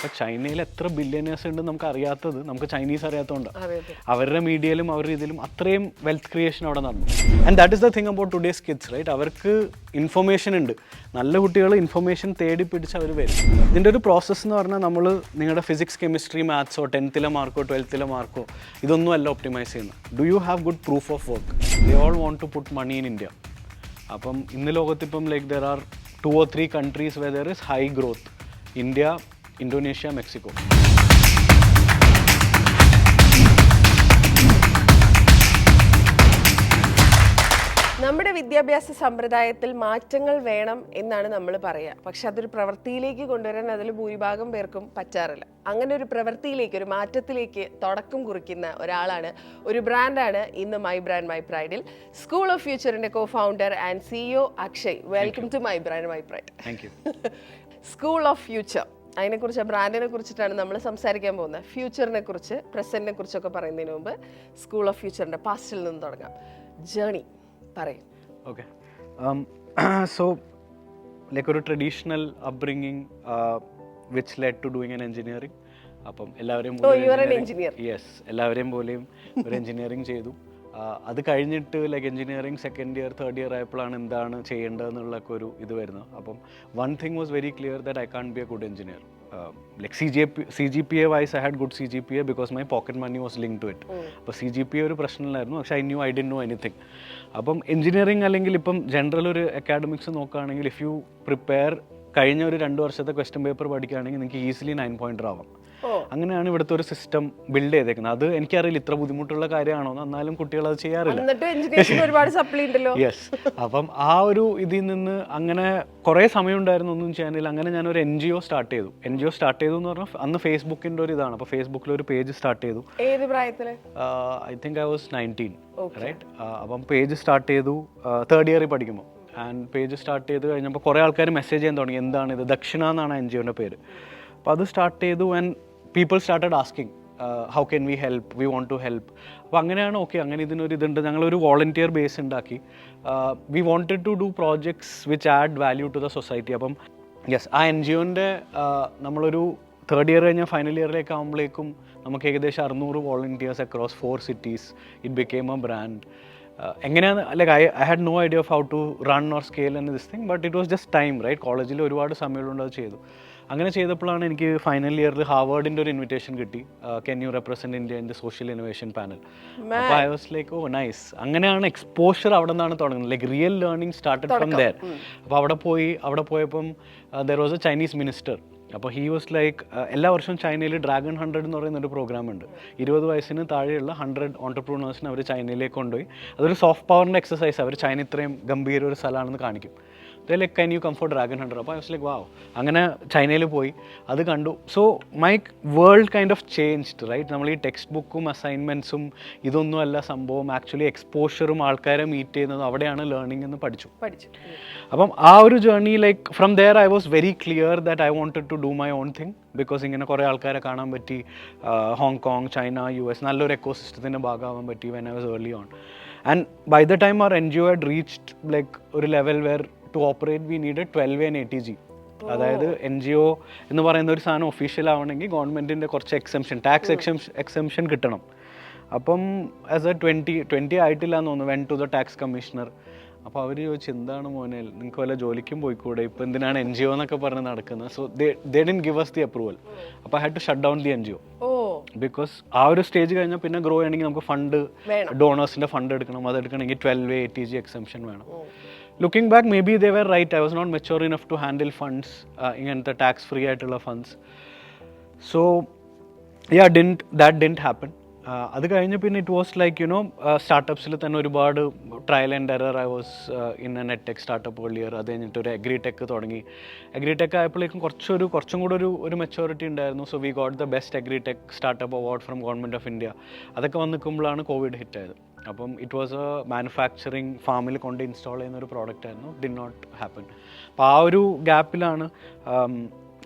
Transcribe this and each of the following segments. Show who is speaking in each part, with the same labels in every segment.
Speaker 1: അപ്പോൾ ചൈനയിൽ എത്ര ബില്യനേഴ്സ് ഉണ്ട് നമുക്ക് അറിയാത്തത് നമുക്ക് ചൈനീസ് അറിയാത്തതുകൊണ്ട് അവരുടെ മീഡിയയിലും അവരുടെ ഇതിലും അത്രയും വെൽത്ത് ക്രിയേഷൻ അവിടെ നടന്നു. And that is the thing about today's kids right അവർക്ക് ഇൻഫർമേഷൻ ഉണ്ട്. നല്ല കുട്ടികൾ ഇൻഫർമേഷൻ തേടി പിടിച്ച് അവർ വരും. ഇതിന്റെ ഒരു പ്രോസസ്സ് എന്ന് പറഞ്ഞാൽ നമ്മൾ നിങ്ങളുടെ ഫിസിക്സ് കെമിസ്ട്രി മാത്സോ ടെൻത്തിലെ മാർക്കോ ട്വൽത്തിലെ മാർക്കോ ഇതൊന്നും അല്ല ഒപ്റ്റിമൈസ് ചെയ്യുന്നത്. Do you have good proof of work they all want to put money in India അപ്പം ഇന്ന് ലോകത്തിപ്പം like there are two or three countries where there is high growth India Indonesia Mexico.
Speaker 2: നമ്മുടെ വിദ്യാഭ്യാസ സമ്പ്രദായത്തിൽ മാറ്റങ്ങൾ വേണം എന്നാണ് നമ്മൾ പറയുക പക്ഷെ അതൊരു പ്രവൃത്തിയിലേക്ക് കൊണ്ടുവരാൻ അതിൽ ഭൂരിഭാഗം പേർക്കും പറ്റാറില്ല. അങ്ങനെ ഒരു പ്രവൃത്തിയിലേക്ക് ഒരു മാറ്റത്തിലേക്ക് തുടക്കം കുറിക്കുന്ന ഒരാളാണ് ഒരു ബ്രാൻഡാണ് ഇന്ന് മൈ ബ്രാൻഡ് മൈ പ്രൈഡിൽ school of ഫ്യൂച്ചറിന്റെ co founder and CEO Akshay. Welcome to my brand my pride school of future അതിനെക്കുറിച്ച് ബ്രാൻഡിനെ കുറിച്ചിട്ടാണ് നമ്മൾ സംസാരിക്കാൻ പോകുന്നത്. ഫ്യൂച്ചറിനെ കുറിച്ച് പ്രസന്റിനെ കുറിച്ചൊക്കെ പറയുന്നതിന് മുമ്പ് സ്കൂൾ ഓഫ് ഫ്യൂച്ചറിന്റെ പാസ്റ്റിൽ നിന്ന് തുടങ്ങാം. ജേണി പറയും.
Speaker 1: ഓക്കെ. സോ ലൈക്ക് ഒരു traditional upbringing which led to doing an engineering അപ്പം എല്ലാവരെയും
Speaker 2: Oh.
Speaker 1: യെസ് എല്ലാവരെയും പോലെയും ഒരു എഞ്ചിനീയറിംഗ് ചെയ്തു. അത് കഴിഞ്ഞിട്ട് like engineering second year third year ആയപ്പോഴാണ് എന്താണ് ചെയ്യേണ്ടതെന്നുള്ളൊക്കെ ഒരു ഇത് വരുന്നത്. അപ്പം one thing was very clear that I can be a good engineer like C G P C G P A wise I had good C G P A because my pocket money was link to it അപ്പോൾ C G P A ഒരു പ്രശ്നമില്ലായിരുന്നു. പക്ഷേ I knew I D know anything അപ്പം engineering അല്ലെങ്കിൽ ഇപ്പം general ഒരു academics നോക്കുകയാണെങ്കിൽ if you prepare കഴിഞ്ഞ ഒരു രണ്ട് വർഷത്തെ ക്വസ്റ്റ്യൻ പേപ്പർ പഠിക്കുകയാണെങ്കിൽ നിങ്ങൾക്ക് ഈസിലി നയൻ പോയിന്റർ ആവാം. അങ്ങനെയാണ് ഇവിടുത്തെ ഒരു സിസ്റ്റം ബിൽഡ് ചെയ്തേക്കുന്നത്. അത് എനിക്കറിയില്ല ഇത്ര ബുദ്ധിമുട്ടുള്ള കാര്യമാണോ എന്നാലും കുട്ടികൾ അത് ചെയ്യാറില്ല.
Speaker 2: ഒരുപാട് സപ്ലൈ ഉണ്ടല്ലോ.
Speaker 1: യെസ് അപ്പം ആ ഒരു ഇതിൽ നിന്ന് അങ്ങനെ കുറേ സമയം ഉണ്ടായിരുന്നു ഒന്നും ചെയ്യാനില്ല അങ്ങനെ ഞാൻ ഒരു എൻ ജി ഒ സ്റ്റാർട്ട് ചെയ്തു. എൻ ജി ഒ സ്റ്റാർട്ട് ചെയ്തു എന്ന് പറഞ്ഞാൽ അന്ന് ഫേസ്ബുക്കിന്റെ ഒരു ഇതാണ്. അപ്പോൾ ഫേസ്ബുക്കിൽ ഒരു പേജ് സ്റ്റാർട്ട് ചെയ്തു.
Speaker 2: ഏത്
Speaker 1: I think I was nineteen right അപ്പം പേജ് സ്റ്റാർട്ട് ചെയ്തു തേർഡ് ഇയറിൽ പഠിക്കുമ്പോൾ ആൻഡ് പേജ് സ്റ്റാർട്ട് ചെയ്ത് കഴിഞ്ഞപ്പോൾ കുറേ ആൾക്കാർ മെസ്സേജ് ചെയ്യാൻ തുടങ്ങി. എന്താണ് ഇത്? ദക്ഷിണ എന്നാണ് എൻ ജി ഒന്റെ പേര്. അപ്പോൾ അത് സ്റ്റാർട്ട് ചെയ്തു and people started asking how can we help we want to help അപ്പോൾ അങ്ങനെയാണ് ഓക്കെ അങ്ങനെ ഇതിനൊരു ഇതുണ്ട്. ഞങ്ങളൊരു വോളണ്ടിയർ ബേസ് ഉണ്ടാക്കി. We wanted to do projects which add value to the society അപ്പം യെസ് ആ എൻ ജി ഒന്റെ നമ്മളൊരു തേർഡ് ഇയർ കഴിഞ്ഞാൽ ഫൈനൽ ഇയറിലേക്ക് ആകുമ്പോഴേക്കും നമുക്ക് ഏകദേശം അറുന്നൂറ് volunteers across four cities it became a brand എങ്ങനെയാണ് like I I had no idea of how to run or scale എന്ന this thing but it was just time right കോളേജിൽ ഒരുപാട് സമയമുള്ളത് ചെയ്തു. അങ്ങനെ ചെയ്തപ്പോഴാണ് എനിക്ക് ഫൈനൽ ഇയറിൽ ഹാർവേഡിന്റെ ഒരു ഇൻവിറ്റേഷൻ കിട്ടി. Can you represent India in the social innovation panel അപ്പോൾ I was like oh nice അങ്ങനെയാണ് എക്സ്പോഷർ അവിടെ നിന്നാണ് തുടങ്ങുന്നത്. Like real learning started from there അപ്പോൾ അവിടെ പോയി അവിടെ പോയപ്പം there was a Chinese minister അപ്പോൾ ഹി വാസ് ലൈക്ക് എല്ലാ വർഷവും ചൈനയിൽ ഡ്രാഗൺ ഹൺഡ്രഡ് എന്ന് പറയുന്ന ഒരു പ്രോഗ്രാം ഉണ്ട്. ഇരുപത് വയസ്സിന് താഴെയുള്ള ഹൺഡ്രഡ് ഓണ്ടർപ്രൂണേഴ്സിനെ അവർ ചൈനയിലേക്ക് കൊണ്ടുപോയി. അതൊരു സോഫ്റ്റ് പവറിന്റെ എക്സസൈസ് അവർ ചൈന ഇത്രയും ഗംഭീര ഒരു സ്ഥലമാണെന്ന് കാണിക്കും. Like can you comfort dragon hundred അപ്പോൾ ഐ വാസ് ലൈക്ക് വാവ് അങ്ങനെ ചൈനയിൽ പോയി. അത് കണ്ടു. So my world kind of changed right നമ്മൾ ഈ ടെക്സ്റ്റ് ബുക്കും അസൈൻമെന്റ്സും ഇതൊന്നുമല്ല സംഭവം. ആക്ച്വലി എക്സ്പോഷറും ആൾക്കാരെ മീറ്റ് ചെയ്യുന്നതും അവിടെയാണ് ലേണിംഗ് എന്ന് പഠിച്ചു.
Speaker 2: പഠിച്ചു.
Speaker 1: അപ്പം ആ ഒരു journey like from there I was very clear that I wanted to do my own thing because ഇങ്ങനെ കുറേ ആൾക്കാരെ കാണാൻ പറ്റി. Hong Kong China U S നല്ലൊരു എക്കോ സിസ്റ്റത്തിന്റെ ഭാഗമാവാൻ പറ്റി when I was early on and by the time our N G O had reached like ഒരു level where to operate we need twelve and eighty G അതായത് N G O എന്ന് പറയുന്ന ഒരു സാധനം ഒഫീഷ്യൽ ആവണമെങ്കിൽ ഗവൺമെന്റിന്റെ കുറച്ച് എക്സെംഷൻ ടാക്സ് എക്സെംഷൻ എക്സെംഷൻ കിട്ടണം. അപ്പം ആസ് എ ട്വന്റി ട്വന്റി ആയിട്ടില്ല എന്ന് തോന്നുന്നു went to the tax commissioner അപ്പോൾ അവർ ചോദിച്ചു എന്താണ് മോനെ നിങ്ങൾക്ക് വല്ല ജോലിക്കും പോയിക്കൂടെ? ഇപ്പോൾ എന്തിനാണ് എൻ ജി ഒ എന്നൊക്കെ പറഞ്ഞ് നടക്കുന്നത്? So they they didn't give us the approval അപ്പോൾ I had to shut down the N G O because ആ ഒരു സ്റ്റേജ് കഴിഞ്ഞാൽ പിന്നെ ഗ്രോ ചെയ്യണമെങ്കിൽ നമുക്ക് ഫണ്ട് ഡോണേഴ്സിന്റെ ഫണ്ട് എടുക്കണം. അത് എടുക്കണമെങ്കിൽ twelve A T G exemption വേണം. Looking back maybe they were right I was not mature enough to handle funds ഇങ്ങനത്തെ ടാക്സ് ഫ്രീ ആയിട്ടുള്ള funds so ya didn't that didn't happen അത് കഴിഞ്ഞ് പിന്നെ it was like you know സ്റ്റാർട്ടപ്സിൽ തന്നെ ഒരുപാട് trial and error I was in a net tech startup earlier അത് കഴിഞ്ഞിട്ട് ഒരു അഗ്രി ടെക് തുടങ്ങി. അഗ്രി ടെക് ആയപ്പോഴേക്കും കുറച്ചൊരു കുറച്ചും കൂടെ ഒരു ഒരു മെച്ചോറിറ്റി ഉണ്ടായിരുന്നു. So we got the best agri tech startup award from government of India അതൊക്കെ വന്ന് നിൽക്കുമ്പോഴാണ് കോവിഡ് ഹിറ്റ് ആയത്. അപ്പം ഇറ്റ് വാസ് എ മാനുഫാക്ചറിങ് ഫാമിൽ കൊണ്ട് ഇൻസ്റ്റാൾ ചെയ്യുന്ന ഒരു പ്രോഡക്റ്റ് ആയിരുന്നു. ഡി നോട്ട് ഹാപ്പൻ അപ്പോൾ ആ ഒരു ഗ്യാപ്പിലാണ്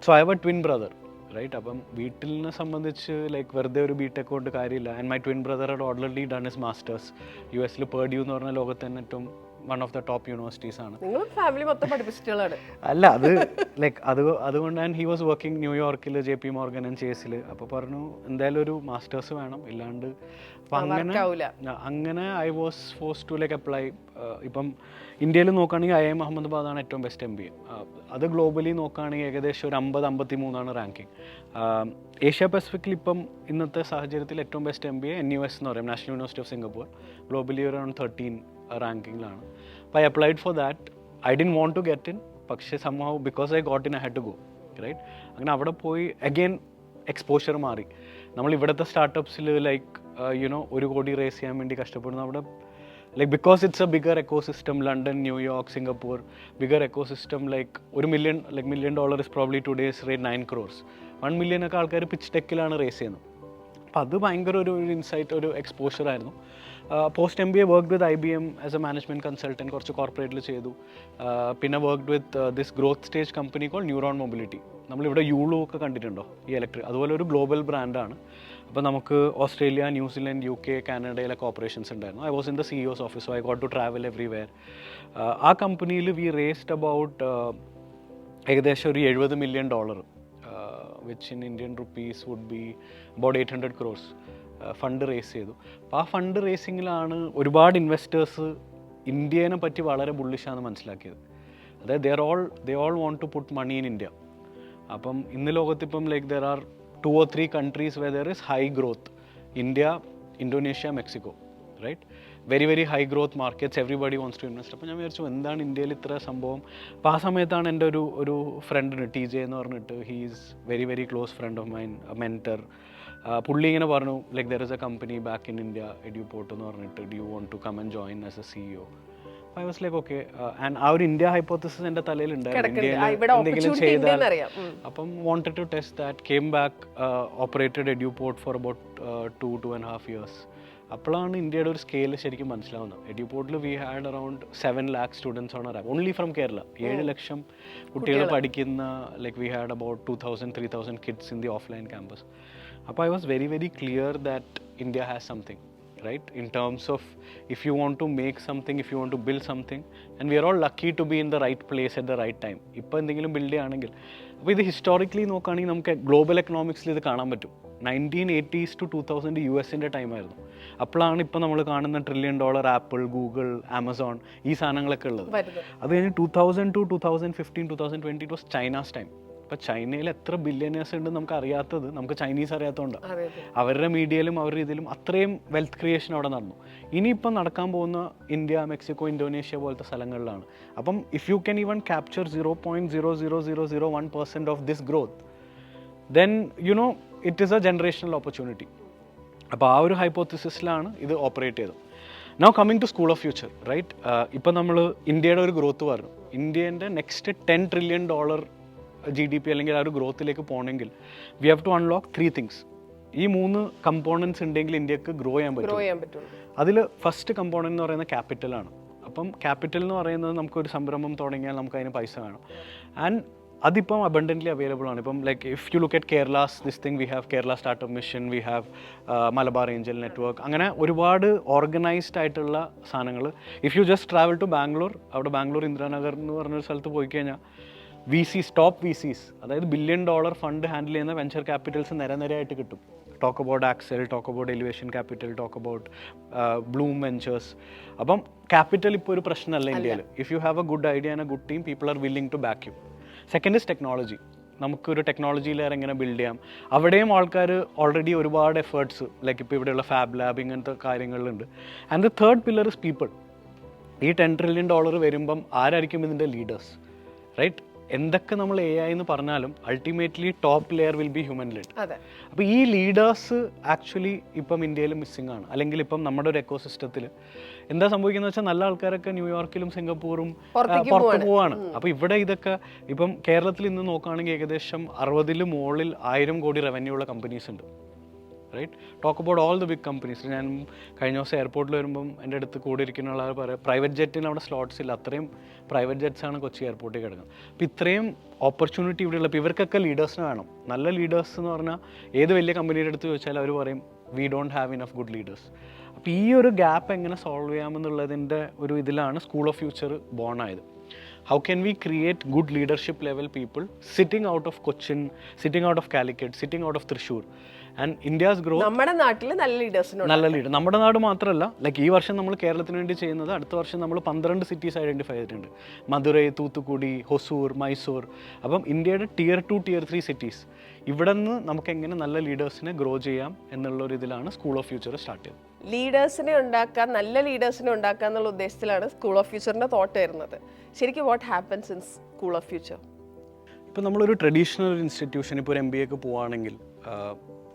Speaker 1: so I have a twin brother right അപ്പം വീട്ടിലിനെ സംബന്ധിച്ച് ലൈക്ക് വെറുതെ ഒരു ബിടെക് കൊണ്ട് കാര്യമില്ല. And my twin brother had already done his masters U എസിൽ പേർഡ്യൂ എന്ന് പറഞ്ഞ ലോകത്ത് തന്നെ ഏറ്റവും one of the top universities ആണ്.
Speaker 2: ഫാമിലി മൊത്തം പഠിപ്പിച്ചിട്ടുള്ളതാണ്.
Speaker 1: അല്ല അത് ലൈക്ക് അത് അതുകൊണ്ട് ആൻഡ് ഹി വാസ് വർക്കിംഗ് ന്യൂയോർക്കിൽ ജെ പി മോർഗൻ ആൻഡ് ചേസിൽ അപ്പോൾ പറഞ്ഞു എന്തായാലും ഒരു മാസ്റ്റേഴ്സ് വേണം. ഇല്ലാണ്ട് അപ്പം അങ്ങനെ അങ്ങനെ I was force to like apply ഇപ്പം ഇന്ത്യയിൽ നോക്കുകയാണെങ്കിൽ ഐ എം ആണ് ഏറ്റവും ബെസ്റ്റ് എം ബി എ അത് ഗ്ലോബലി നോക്കുകയാണെങ്കിൽ ഏകദേശം ഒരു അമ്പത് അമ്പത്തി മൂന്നാണ് റാങ്കിങ് ഏഷ്യ പസഫിക്കിൽ ഇപ്പം ഇന്നത്തെ സാഹചര്യത്തിൽ ഏറ്റവും best M B A N U S എന്ന് പറയും national university of Singapore globally around thirteen റാങ്കിങ്ങിലാണ് അപ്പോൾ I applied for that I didn't want to get in പക്ഷേ സംഭവം because I got in I had to go right അങ്ങനെ അവിടെ പോയി again exposure മാറി. നമ്മൾ ഇവിടുത്തെ സ്റ്റാർട്ടപ്സിൽ ലൈക്ക് യുനോ ഒരു കോടി റേസ് ചെയ്യാൻ വേണ്ടി കഷ്ടപ്പെടുന്നു അവിടെ like because it's a bigger ecosystem London New York Singapore bigger ecosystem like ഒരു million like million dollar is probably two days rate nine crores one million ഒക്കെ ആൾക്കാർ പിച്ച് ടെക്കിലാണ് റേസ് ചെയ്യുന്നത്. അപ്പം അത് ഭയങ്കര ഒരു ഇൻസൈറ്റ് ഒരു എക്സ്പോഷർ ആയിരുന്നു. Post M B A work with I B M as a management consultant കുറച്ച് കോർപ്പറേറ്റിൽ ചെയ്തു. Uh, പിന്നെ work with this growth stage company call neuron mobility നമ്മളിവിടെ യൂളു ഒക്കെ കണ്ടിട്ടുണ്ടോ? ഈ ഇലക്ട്രിക് അതുപോലെ ഒരു ഗ്ലോബൽ ബ്രാൻഡാണ് അപ്പോൾ നമുക്ക് Australia New Zealand U K കാനഡയിലൊക്കെ operations ഉണ്ടായിരുന്നു. I was in the CEO's office I got to travel everywhere ആ കമ്പനിയിൽ വി റേസ്ഡ് അബൌട്ട് ഏകദേശം ഒരു എഴുപത് million dollar which in Indian rupees would be about eight hundred crores fund raise ചെയ്തു. അപ്പോൾ ആ fund റേസിങ്ങിലാണ് ഒരുപാട് ഇൻവെസ്റ്റേഴ്സ് ഇന്ത്യനെ പറ്റി വളരെ ബുള്ളിഷാന്ന് മനസ്സിലാക്കിയത്. അതായത് there all they all want to put money in India അപ്പം ഇന്ന് ലോകത്തിപ്പം like there are two or three countries where there is high growth India Indonesia Mexico right very very high growth markets everybody wants to invest അപ്പോൾ ഞാൻ വിചാരിച്ചു എന്താണ് ഇന്ത്യയിൽ ഇത്ര സംഭവം? അപ്പോൾ ആ സമയത്താണ് എന്റെ ഒരു ഒരു ഫ്രണ്ടിന് ടി ജെ എന്ന് പറഞ്ഞിട്ട് he's very very close friend of mine mentor പുള്ളി ഇങ്ങനെ പറഞ്ഞു like there is a company back in India Eduport എന്ന് പറഞ്ഞിട്ട് do you want to come and join as a CEO I was like okay and ആ ഒരു India hypothesis എന്റെ തലയിൽ ഉണ്ടായിരുന്നു ചെയ്താൽ. അപ്പം അപ്പോഴാണ് ഇന്ത്യയുടെ ഒരു സ്കെയിൽ ശരിക്കും മനസ്സിലാവുന്നത്. എഡ്യൂപോർട്ടിൽ we had around seven lakh students on arrive only from Kerala ഏഴ് ലക്ഷം കുട്ടികൾ പഠിക്കുന്ന like we had about two thousand three thousand kids in the offline campus അപ്പോൾ I was very very clear that India has something right? In terms of if you want to make something if you want to build something and we are all lucky to be in the right place at the right time. ഇപ്പോൾ എന്തെങ്കിലും build ചെയ്യുകയാണെങ്കിൽ അപ്പോൾ ഇത് historically നോക്കുകയാണെങ്കിൽ നമുക്ക് global എക്കണോമിക്സിൽ ഇത് കാണാൻ പറ്റും. Nineteen eighties to two thousand U എസിന്റെ ടൈമായിരുന്നു അപ്പോഴാണ് ഇപ്പോൾ നമ്മൾ കാണുന്ന trillion dollar Apple Google Amazon ഈ സാധനങ്ങളൊക്കെ ഉള്ളത്. അത് കഴിഞ്ഞ് two thousand to two thousand fifteen two thousand twenty it was China's time ഇപ്പോൾ ചൈനയിൽ എത്ര ബില്യനേഴ്സ് ഉണ്ട് നമുക്ക് അറിയാത്തത് നമുക്ക് ചൈനീസ് അറിയാത്തതുകൊണ്ടാണ്
Speaker 2: അതെ
Speaker 1: അവരുടെ മീഡിയയിലും അവരുടെ ഇതിലും അത്രയും വെൽത്ത് ക്രിയേഷൻ അവിടെ നടന്നു. ഇനിയിപ്പം നടക്കാൻ പോകുന്ന ഇന്ത്യ മെക്സിക്കോ ഇന്തോനേഷ്യ പോലത്തെ സ്ഥലങ്ങളിലാണ്. അപ്പം if you can even capture zero point zero zero zero zero one percent of this growth then you know it is a generational opportunity അപ്പോൾ ആ ഒരു ഹൈപ്പോത്തിസിസിലാണ് ഇത് ഓപ്പറേറ്റ് ചെയ്തത്. Now coming to school of future right ഇപ്പം നമ്മൾ ഇന്ത്യയുടെ ഒരു ഗ്രോത്ത് പറഞ്ഞു. ഇന്ത്യന്റെ next ten trillion dollar G D P അല്ലെങ്കിൽ ആ ഒരു ഗ്രോത്തിലേക്ക് പോകണമെങ്കിൽ we have to unlock three things ഈ മൂന്ന് കമ്പോണൻസ് ഉണ്ടെങ്കിൽ ഇന്ത്യയ്ക്ക് ഗ്രോ ചെയ്യാൻ പറ്റും. അതിൽ ഫസ്റ്റ് കമ്പോണന്റ് എന്ന് പറയുന്നത് ക്യാപിറ്റലാണ് അപ്പം ക്യാപിറ്റൽ എന്ന് പറയുന്നത് നമുക്കൊരു സംരംഭം തുടങ്ങിയാൽ നമുക്ക് അതിന് പൈസ വേണം. ആൻഡ് അതിപ്പം അബണ്ടന്റ്ലി അവൈലബിൾ ആണ്. ഇപ്പം like if you look at Kerala's this thing we have Kerala startup mission we have Malabar angel network അങ്ങനെ ഒരുപാട് ഓർഗനൈസ്ഡ് ആയിട്ടുള്ള സാധനങ്ങൾ if you just travel to Bangalore അവിടെ ബാംഗ്ലൂർ ഇന്ദിരാനഗർ എന്ന് പറഞ്ഞൊരു സ്ഥലത്ത് പോയി കഴിഞ്ഞാൽ we see top V Cs അതായത് ബില്യൺ ഡോളർ ഫണ്ട് ഹാൻഡിൽ ചെയ്യുന്ന വെഞ്ചർ ക്യാപിറ്റൽസ് നിരനിരയായിട്ട് കിട്ടും. Talk about Accel talk about Elevation Capital talk about Blume Ventures അപ്പം ക്യാപിറ്റൽ ഇപ്പോൾ ഒരു പ്രശ്നമല്ല ഇന്ത്യയിൽ if you have a good idea and a good team people are willing to back you second is technology നമുക്കൊരു technology layer എങ്ങനെ build ചെയ്യാം? അവിടെയും ആൾക്കാർ ഓൾറെഡി ഒരുപാട് എഫേർട്സ് ലൈക്ക് ഇപ്പോൾ ഇവിടെയുള്ള ഫാബ് ലാബ് ഇങ്ങനത്തെ കാര്യങ്ങളിലുണ്ട്. And the third pillar is people ഈ ടെൻ ട്രില്യൺ ഡോളർ വരുമ്പം ആരായിരിക്കും ഇതിന്റെ ലീഡേഴ്സ് റൈറ്റ് എന്തൊക്കെ നമ്മൾ എ ഐ എന്ന് പറഞ്ഞാലും ultimately top layer will be human led അപ്പോൾ ഈ ലീഡേഴ്സ് ആക്ച്വലി ഇപ്പം ഇന്ത്യയിൽ മിസ്സിംഗ് ആണ്. അല്ലെങ്കിൽ ഇപ്പം നമ്മുടെ ഒരു എക്കോ സിസ്റ്റത്തിൽ എന്താ സംഭവിക്കുന്നത് വെച്ചാൽ നല്ല ആൾക്കാരൊക്കെ ന്യൂയോർക്കിലും സിംഗപ്പൂറും പുറത്ത് പോവാണ്. അപ്പോൾ ഇവിടെ ഇതൊക്കെ ഇപ്പം കേരളത്തിൽ ഇന്ന് നോക്കുകയാണെങ്കിൽ ഏകദേശം അറുപതിൽ മുകളിൽ ആയിരം കോടി റവന്യൂ ഉള്ള കമ്പനീസ് ഉണ്ട്. Right talk about all the big companies ഞാൻ കഴിഞ്ഞ ദിവസം എയർപോർട്ടിൽ വരുമ്പം എന്റെ അടുത്ത് കൂടെ ഇരിക്കുന്ന ആൾ പറയാം പ്രൈവറ്റ് ജെറ്റിന് അവിടെ സ്ലോട്ട്സ് ഇല്ല. അത്രയും പ്രൈവറ്റ് ജെറ്റ്സാണ് കൊച്ചി എയർപോർട്ടിൽ കിടക്കുന്നത്. അപ്പോൾ ഇത്രയും ഓപ്പർച്യൂണിറ്റി ഇവിടെയുള്ള അപ്പോൾ ഇവർക്കൊക്കെ ലീഡേഴ്സിന് വേണം. നല്ല ലീഡേഴ്സ് എന്ന് പറഞ്ഞാൽ ഏത് വലിയ കമ്പനിയുടെ അടുത്ത് ചോദിച്ചാൽ അവർ പറയും we don't have enough good leaders അപ്പോൾ ഈ ഒരു ഗ്യാപ്പ് എങ്ങനെ സോൾവ് ചെയ്യാമെന്നുള്ളതിന്റെ ഒരു ഇതിലാണ് സ്കൂൾ ഓഫ് ഫ്യൂച്ചർ ബോൺ ആയത്. How can we create good leadership level people sitting out of Cochin sitting out of Calicut sitting out of Thrissur and India's grow
Speaker 2: നമ്മുടെ നാട്ടിൽ നല്ല ലീഡേഴ്സ്
Speaker 1: നല്ല ലീഡർ നമ്മുടെ നാട് മാത്രമല്ല ലൈക്ക് ഈ വർഷം നമ്മൾ കേരളത്തിന് വേണ്ടി ചെയ്യുന്നത് അടുത്ത വർഷം നമ്മൾ പന്ത്രണ്ട് സിറ്റീസ് ഐഡന്റിഫൈ ചെയ്തിട്ടുണ്ട്. മധുരൈ തൂത്തുക്കുടി ഹൊസൂർ മൈസൂർ. അപ്പം ഇന്ത്യയുടെ tier two tier three cities ഇവിടെ നിന്ന് നമുക്ക് എങ്ങനെ നല്ല ലീഡേഴ്സിനെ ഗ്രോ ചെയ്യാം എന്നുള്ള ഒരു ഇതിലാണ് സ്കൂൾ ഓഫ് ഫ്യൂച്ചർ സ്റ്റാർട്ട് ചെയ്തത്.
Speaker 2: ലീഡേഴ്സിനെ ഉണ്ടാക്കാൻ നല്ല ലീഡേഴ്സിനെ ഉണ്ടാക്കുക എന്നുള്ള ഉദ്ദേശത്തിലാണ് സ്കൂൾ ഓഫ് ഫ്യൂച്ചറിന്റെ തോട്ട് വരുന്നത്. ശരിക്കും what happens in school of future
Speaker 1: ഇപ്പോൾ നമ്മളൊരു ട്രഡീഷണൽ ഇൻസ്റ്റിറ്റ്യൂഷൻ ഇപ്പോൾ ഒരു എം ബി എക്ക് പോവുകയാണെങ്കിൽ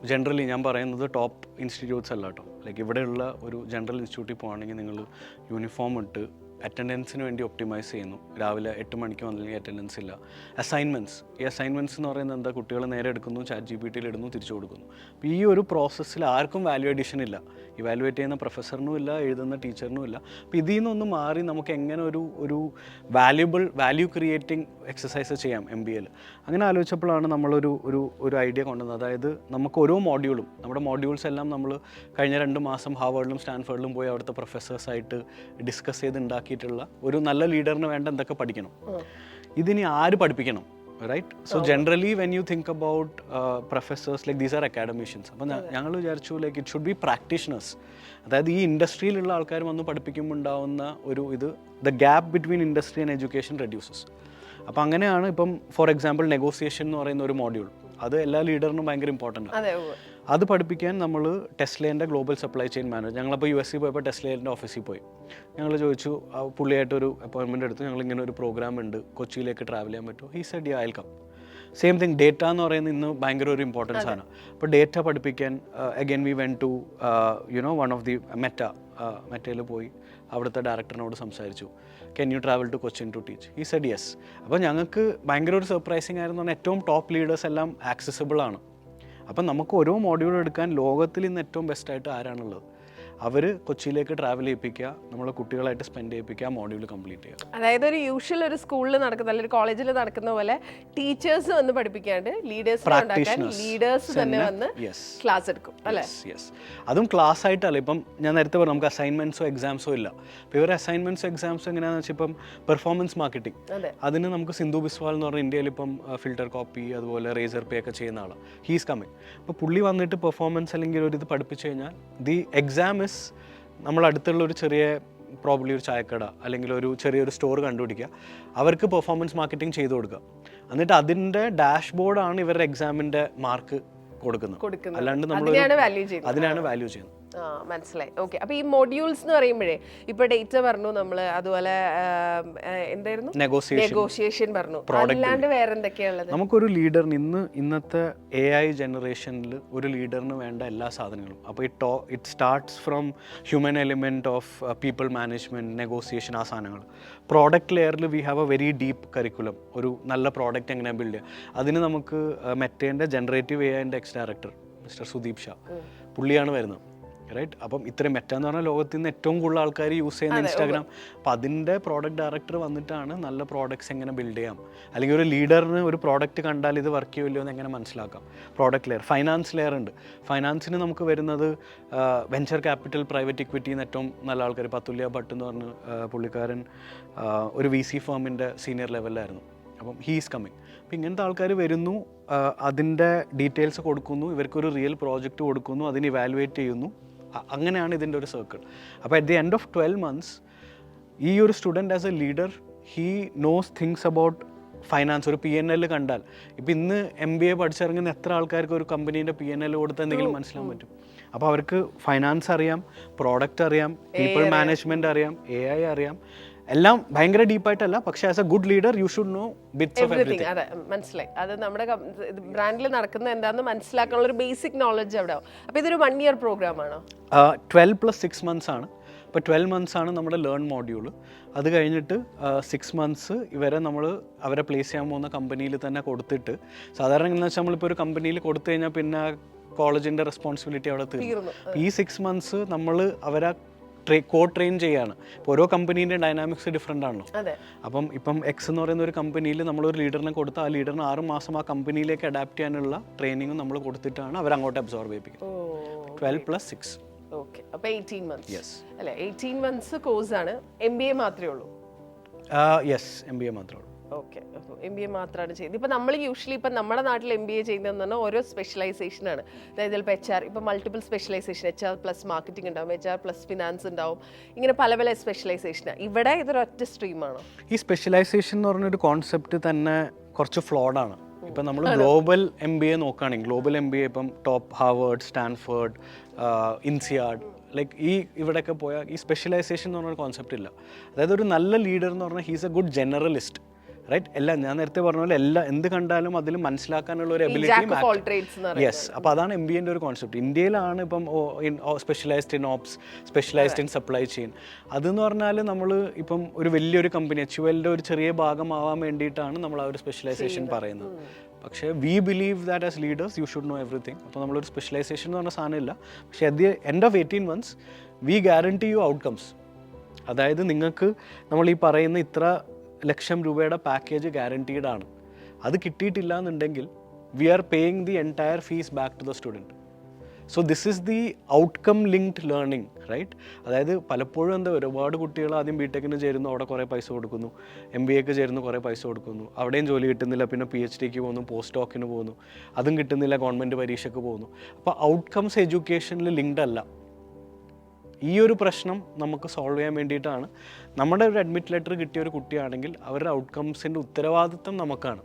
Speaker 1: ജനറലി ഞാൻ പറയുന്നത് ടോപ്പ് ഇൻസ്റ്റിറ്റ്യൂട്ട്സ് അല്ല കേട്ടോ ലൈക്ക് ഇവിടെയുള്ള ഒരു ജനറൽ ഇൻസ്റ്റിറ്റ്യൂട്ടിൽ പോവുകയാണെങ്കിൽ നിങ്ങൾ യൂണിഫോം ഇട്ട് അറ്റൻഡൻസിന് വേണ്ടി ഒപ്റ്റിമൈസ് ചെയ്യുന്നു. രാവിലെ എട്ട് മണിക്ക് വന്നില്ലെങ്കിൽ അറ്റൻഡൻസ് ഇല്ല. അസൈൻമെന്റ്സ് ഈ അസൈൻമെന്റ്സ് എന്ന് പറയുന്നത് എന്താ? കുട്ടികൾ നേരെ എടുക്കുന്നു ചാറ്റ് ജി പി ടിയിൽ ഇടുന്നു തിരിച്ചു കൊടുക്കുന്നു. അപ്പോൾ ഈ ഒരു പ്രോസസ്സിൽ ആർക്കും വാല്യൂ അഡീഷൻ ഇല്ല. ഇവാലുവേറ്റ് ചെയ്യുന്ന പ്രൊഫസറിനും ഇല്ല എഴുതുന്ന ടീച്ചറിനും ഇല്ല. അപ്പോൾ ഇതിൽ നിന്നൊന്ന് മാറി നമുക്ക് എങ്ങനെ ഒരു ഒരു വാല്യുബിൾ വാല്യൂ ക്രിയേറ്റിംഗ് എക്സസൈസ് ചെയ്യാം എം ബി എൽ അങ്ങനെ ആലോചിച്ചപ്പോഴാണ് നമ്മളൊരു ഒരു ഒരു ഐഡിയ കൊണ്ടുവന്നത്. അതായത് നമുക്ക് ഓരോ മോഡ്യൂളും നമ്മുടെ മോഡ്യൂൾസ് എല്ലാം നമ്മൾ കഴിഞ്ഞ രണ്ട് മാസം ഹാവേഡിലും സ്റ്റാൻഫേർഡിലും പോയി അവിടുത്തെ പ്രൊഫസേഴ്സായിട്ട് ഡിസ്കസ് ചെയ്ത് ഉണ്ടാക്കിയിട്ടുള്ള ഒരു നല്ല ലീഡറിന് വേണ്ട എന്തൊക്കെ പഠിക്കണം. ഇതിനി ആര് പഠിപ്പിക്കണം right so generally when you think about professors like these are academicians അപ്പം ഞങ്ങൾ വിചാരിച്ചു like it should be practitioners അതായത് ഈ ഇൻഡസ്ട്രിയിലുള്ള ആൾക്കാർ വന്ന് പഠിപ്പിക്കുമ്പോൾ ഉണ്ടാവുന്ന ഒരു ഇത് the gap between industry and education reduces അപ്പം അങ്ങനെയാണ് ഇപ്പം ഫോർ എക്സാമ്പിൾ നെഗോസിയേഷൻ എന്ന് പറയുന്ന ഒരു മോഡ്യൂൾ അത് എല്ലാ ലീഡറിനും ഭയങ്കര ഇമ്പോർട്ടന്റ് ആണ്.
Speaker 2: അത്
Speaker 1: പഠിപ്പിക്കാൻ നമ്മൾ ടെസ്ലേന്റെ ഗ്ലോബൽ സപ്ലൈ ചെയിൻ മാനേജർ ഞങ്ങളപ്പോൾ യു എസ് സി പോയപ്പോൾ ടെസ്ലേന്റെ ഓഫീസിൽ പോയി. ഞങ്ങൾ ചോദിച്ചു ആ പുള്ളിയായിട്ടൊരു അപ്പോയിൻമെന്റ് എടുത്തു ഞങ്ങൾ ഇങ്ങനെ ഒരു പ്രോഗ്രാം ഉണ്ട് കൊച്ചിയിലേക്ക് ട്രാവൽ ചെയ്യാൻ പറ്റുമോ? ഈ സെഡ് അയൽ കം സെയിം തിങ് ഡേറ്റ എന്ന് പറയുന്നത് ഇന്ന് ഭയങ്കര ഒരു ഇമ്പോർട്ടൻസ് ആണ് അപ്പോൾ ഡേറ്റ പഠിപ്പിക്കാൻ again we went to you know one of the Meta മെറ്റയിൽ പോയി. അവിടുത്തെ ഡയറക്ടറിനോട് സംസാരിച്ചു. Can you travel to Cochin to teach ഈ സെഡ് യെസ് അപ്പോൾ ഞങ്ങൾക്ക് ഭയങ്കര ഒരു സർപ്രൈസിങ് ആയിരുന്നു ഏറ്റവും ടോപ്പ് ലീഡേഴ്സ് എല്ലാം ആക്സസിബിൾ ആണ്. അപ്പം നമുക്ക് ഓരോ മോഡ്യൂൾ എടുക്കാൻ ലോകത്തിൽ ഇന്ന് ഏറ്റവും ബെസ്റ്റായിട്ട് ആരാണുള്ളത്? അവർ കൊച്ചിയിലേക്ക് ട്രാവൽ ചെയ്യിപ്പിക്കുക നമ്മളെ കുട്ടികളായിട്ട് സ്പെൻഡ് ചെയ്യിപ്പിക്കുക മോഡ്യൂൾ കംപ്ലീറ്റ് ചെയ്യുക.
Speaker 2: അതായത് ഒരു യൂഷ്വൽ ഒരു സ്കൂളിൽ നടക്കുന്ന അല്ലെങ്കിൽ ഒരു കോളേജിൽ നടക്കുന്ന പോലെ ടീച്ചേഴ്സ് വന്ന് പഠിപ്പിക്കാണ്ട് ലീഡേഴ്സ് ലീഡേഴ്സ് തന്നെ വന്ന് ക്ലാസ് എടുക്കും അല്ലേ?
Speaker 1: യെസ് അതും ക്ലാസ് ആയിട്ടല്ല ഇപ്പം ഞാൻ നേരത്തെ പറഞ്ഞു നമുക്ക് അസൈൻമെന്റ്സോ എക്സാംസോ ഇല്ല. ഇപ്പോൾ ഇവർ അസൈൻമെന്റ്സ് എക്സാംസോ എങ്ങനെയാണെന്ന് വെച്ചാൽ ഇപ്പം പെർഫോമൻസ് മാർക്കറ്റിംഗ്
Speaker 2: അതെ.
Speaker 1: അതിന് നമുക്ക് സിന്ധു ബിസ്വാൾ എന്ന് പറഞ്ഞ ഇന്ത്യയിൽ ഇപ്പം ഫിൽറ്റർ കോപ്പി അതുപോലെ റേസർ പേ ഒക്കെ ചെയ്യുന്ന ആളാണ് ഹീസ് കമ്മിങ് അപ്പോൾ പുള്ളി വന്നിട്ട് പെർഫോമൻസ് അല്ലെങ്കിൽ ഒരു ഇത് പഠിപ്പിച്ചു കഴിഞ്ഞാൽ ദി എക്സാം ഇസ് നമ്മൾ അടുത്തുള്ള ഒരു ചെറിയ പ്രോബ്ലി ഒരു ചായക്കട അല്ലെങ്കിൽ ഒരു ചെറിയൊരു സ്റ്റോർ കണ്ടുപിടിക്കുക. അവർക്ക് പെർഫോമൻസ് മാർക്കറ്റിംഗ് ചെയ്തു കൊടുക്കുക. എന്നിട്ട് അതിന്റെ ഡാഷ് ബോർഡാണ് ഇവരുടെ എക്സാമിന്റെ മാർക്ക് കൊടുക്കുന്നത്. അല്ലാണ്ട് നമ്മൾ അതിനാണ് വാല്യൂ ചെയ്യുന്നത്.
Speaker 2: മനസ്സിലായി. ഓക്കെ അപ്പൊ ഈ മൊഡ്യൂൾസ് എന്ന് പറയുമ്പോഴേ ഇപ്പൊ ഡേറ്റ പറഞ്ഞു നമ്മൾ അതുപോലെ എന്തായിരുന്നു?
Speaker 1: നെഗോസിയേഷൻ
Speaker 2: പറഞ്ഞു. അല്ലാണ്ട് വേറെ എന്തൊക്കെയാണുള്ളത്
Speaker 1: നമുക്കൊരു ലീഡറിന് ഇന്ന് ഇന്നത്തെ എ ഐ ജനറേഷനിൽ ഒരു ലീഡറിന് വേണ്ട എല്ലാ സാധനങ്ങളും. അപ്പോൾ ഈ to it starts from human element of people management negotiation ആ സാധനങ്ങൾ. പ്രോഡക്റ്റ് ലെയറിൽ we have a very deep curriculum ഒരു നല്ല പ്രോഡക്റ്റ് എങ്ങനെ ബിൽഡ് ചെയ്യുക അതിന് നമുക്ക് മെറ്റേന്റെ ജനറേറ്റീവ് എ ഐന്റെ ex director Mr Sudeep Shah. പുള്ളിയാണ് വരുന്നത്. റൈറ്റ് അപ്പം ഇത്രയും മെറ്റ എന്ന് പറഞ്ഞാൽ ലോകത്തിൽ നിന്ന് ഏറ്റവും കൂടുതൽ ആൾക്കാർ യൂസ് ചെയ്യുന്ന ഇൻസ്റ്റാഗ്രാം അപ്പം അതിന്റെ പ്രോഡക്റ്റ് ഡയറക്ടർ വന്നിട്ടാണ് നല്ല പ്രോഡക്റ്റ്സ് എങ്ങനെ ബിൽഡ് ചെയ്യാം. അല്ലെങ്കിൽ ഒരു ലീഡറിന് ഒരു പ്രോഡക്റ്റ് കണ്ടാൽ ഇത് വർക്ക് ചെയ്യുമല്ലോ എന്ന് എങ്ങനെ മനസ്സിലാക്കാം. പ്രോഡക്റ്റ് ലെയർ ഫൈനാൻസ് ലെയർ ഉണ്ട്. ഫൈനാൻസിന് നമുക്ക് വരുന്നത് വെഞ്ചർ ക്യാപിറ്റൽ പ്രൈവറ്റ് ഇക്വിറ്റി എന്ന് ഏറ്റവും നല്ല ആൾക്കാർ. പത്തുല്യ ഭട്ട് എന്ന് പറഞ്ഞ പുള്ളിക്കാരൻ ഒരു വി സി ഫേമിന്റെ സീനിയർ ലെവലിലായിരുന്നു അപ്പം ഹീസ് കമ്മിങ് അപ്പം ഇങ്ങനത്തെ ആൾക്കാർ വരുന്നു അതിന്റെ ഡീറ്റെയിൽസ് കൊടുക്കുന്നു ഇവർക്കൊരു റിയൽ പ്രോജക്റ്റ് കൊടുക്കുന്നു അതിന് ഇവാലുവേറ്റ് ചെയ്യുന്നു. അങ്ങനെയാണ് ഇതിന്റെ ഒരു സർക്കിൾ അപ്പോൾ at the end of twelve months ഈ ഒരു student as a leader he knows things about finance ഒരു പി എൻ എൽ കണ്ടാൽ. ഇപ്പം ഇന്ന് എം ബി എ പഠിച്ചിറങ്ങുന്ന എത്ര ആൾക്കാർക്ക് ഒരു കമ്പനീന്റെ പി എൻ എൽ കൊടുത്ത് എന്തെങ്കിലും മനസ്സിലാൻ പറ്റും? അപ്പോൾ അവർക്ക് ഫൈനാൻസ് അറിയാം പ്രോഡക്റ്റ് അറിയാം പീപ്പിൾ മാനേജ്മെന്റ് അറിയാം. എ ഐ അറിയാം. എല്ലാം ഭയങ്കര ഡീപ്പായിട്ടല്ല പക്ഷെ as a good leader you should know bits of
Speaker 2: everything അതെ മനസ്സിലായി. അത് നമ്മുടെ ബ്രാൻഡിൽ നടക്കുന്ന എന്താണെന്ന് മനസ്സിലാക്കാനുള്ള ഒരു ബേസിക് നോളജ് അവിടെ അപ്പോൾ അപ്പൊ ഇതൊരു വൺ ഇയർ പ്രോഗ്രാം ആണോ?
Speaker 1: ട്വൽവ് പ്ലസ് സിക്സ് മന്ത്സ് ആണ്. ഇപ്പോൾ ട്വൽവ് മന്ത്സ് ആണ് നമ്മുടെ ലേൺ മോഡ്യൂൾ അത് കഴിഞ്ഞിട്ട് സിക്സ് മന്ത്സ് ഇവരെ നമ്മൾ അവരെ പ്ലേസ് ചെയ്യാൻ പോകുന്ന കമ്പനിയിൽ തന്നെ കൊടുത്തിട്ട് സാധാരണ എന്ന് വെച്ചാൽ നമ്മളിപ്പോൾ ഒരു കമ്പനിയിൽ കൊടുത്തു കഴിഞ്ഞാൽ പിന്നെ കോളേജിന്റെ റെസ്പോൺസിബിലിറ്റി അവിടെ തീർന്നു. ഈ സിക്സ് മന്ത്സ് നമ്മൾ അവരെ കോ ട്രെയിൻ ചെയ്യാണ്. ഇപ്പോൾ ഓരോ കമ്പനീന്റെ ഡൈനാമിക്സ് ഡിഫറെന്റ് ആണല്ലോ. അപ്പം ഇപ്പം എക്സ് എന്ന് പറയുന്ന ഒരു കമ്പനിയിൽ നമ്മളൊരു ലീഡറിനെ കൊടുത്ത് ആ ലീഡറിന് ആറ് മാസം ആ കമ്പനിയിലേക്ക് അഡാപ്റ്റ് ചെയ്യാനുള്ള ട്രെയിനിങ്ങും നമ്മൾ കൊടുത്തിട്ടാണ് അവർ അങ്ങോട്ട് അബ്സോർബ് ചെയ്യിപ്പിക്കുന്നത്. ട്വൽവ് പ്ലസ് സിക്സ്
Speaker 2: ഓക്കെ അപ്പോൾ എയ്റ്റീൻ മന്ത്സ്
Speaker 1: യെസ്
Speaker 2: അല്ലെ? എയ്റ്റീൻ മന്ത്സ് കോഴ്സ് ആണ് എം ബി എ മാത്രമേ ഉള്ളൂ?
Speaker 1: യെസ് എം ബി എ മാത്രമേ ഉള്ളൂ.
Speaker 2: ഓക്കെ എം ബി എ മാത്രമാണ് ചെയ്യുന്നത്. ഇപ്പം നമ്മൾ യൂഷ്വലി ഇപ്പം നമ്മുടെ നാട്ടിൽ എം ബി എ ചെയ്യുന്നതെന്ന് പറഞ്ഞാൽ ഓരോ സ്പെഷ്യലൈസേഷൻ ആണ്. അതായത് ചിലപ്പോൾ എച്ച് ആർ ഇപ്പം multiple specialisation H R plus marketing ഉണ്ടാവും എച്ച് ആർ പ്ലസ് ഫിനാൻസ് ഉണ്ടാവും. ഇങ്ങനെ പല പല സ്പെഷ്യലൈസേഷനാണ് ഇവിടെ ഇതൊരു ഒറ്റ സ്ട്രീമാണോ
Speaker 1: ഈ സ്പെഷ്യലൈസേഷൻ എന്ന് പറഞ്ഞൊരു കോൺസെപ്റ്റ് തന്നെ കുറച്ച് ഫ്ലോഡാണ് ആണ്. ഇപ്പം നമ്മൾ ഗ്ലോബൽ എം ബി എ നോക്കുകയാണെങ്കിൽ ഗ്ലോബൽ എം ബി എ ഇപ്പം top Harvard Stanford INSEAD like ഈ ഇവിടെയൊക്കെ പോയാൽ ഈ സ്പെഷ്യലൈസേഷൻ എന്ന് പറഞ്ഞൊരു കോൺസെപ്റ്റ് ഇല്ല. അതായത് ഒരു നല്ല ലീഡർ എന്ന് പറഞ്ഞാൽ he's a good generalist right എല്ലാം ഞാൻ നേരത്തെ പറഞ്ഞ പോലെ എല്ലാ എന്ത് കണ്ടാലും അതിൽ മനസ്സിലാക്കാനുള്ള ഒരു എബിലിറ്റി യെസ് അപ്പോൾ അതാണ് എം ബി എന്റെ ഒരു കോൺസെപ്റ്റ് ഇന്ത്യയിലാണ് ഇപ്പം specialised in ops specialised in supply chain അതെന്ന് പറഞ്ഞാൽ നമ്മൾ ഇപ്പം ഒരു വലിയൊരു കമ്പനി എച്ച് യുവലിന്റെ ഒരു ചെറിയ ഭാഗമാവാൻ വേണ്ടിയിട്ടാണ് നമ്മൾ ആ ഒരു സ്പെഷ്യലൈസേഷൻ പറയുന്നത്. പക്ഷേ we believe that as leaders you should know everything അപ്പോൾ നമ്മളൊരു സ്പെഷ്യലൈസേഷൻ എന്ന് പറഞ്ഞ സാധനമില്ല പക്ഷേ at the end of eighteen months we guarantee you outcomes അതായത് നിങ്ങൾക്ക് നമ്മൾ ഈ പറയുന്ന ഇത്ര ലക്ഷം രൂപയുടെ പാക്കേജ് ഗ്യാരണ്ടീഡ് ആണ്. അത് കിട്ടിയിട്ടില്ല എന്നുണ്ടെങ്കിൽ we are paying the entire fee back to the student so this is the outcome linked learning right അതായത് പലപ്പോഴും എന്താ ഒരുപാട് കുട്ടികൾ ആദ്യം ബി ടെക്കിന് ചേരുന്നു അവിടെ കുറേ പൈസ കൊടുക്കുന്നു. എം ബി എക്ക് ചേരുന്നു കുറേ പൈസ കൊടുക്കുന്നു. അവിടെയും ജോലി കിട്ടുന്നില്ല പിന്നെ പി എച്ച് ഡിക്ക് പോകുന്നു പോസ്റ്റ് ഡോക്കിന് പോകുന്നു. അതും കിട്ടുന്നില്ല ഗവൺമെന്റ് പരീക്ഷയ്ക്ക് പോകുന്നു. അപ്പോൾ ഔട്ട്കംസ് എഡ്യൂക്കേഷനിൽ ലിങ്ക്ഡ് അല്ല. ഈ ഒരു പ്രശ്നം നമുക്ക് സോൾവ് ചെയ്യാൻ വേണ്ടിയിട്ടാണ്. നമ്മുടെ ഒരു അഡ്മിറ്റ് ലെറ്റർ കിട്ടിയ ഒരു കുട്ടിയാണെങ്കിൽ അവരുടെ ഔട്ട്കംസിന്റെ ഉത്തരവാദിത്തം നമുക്കാണ്.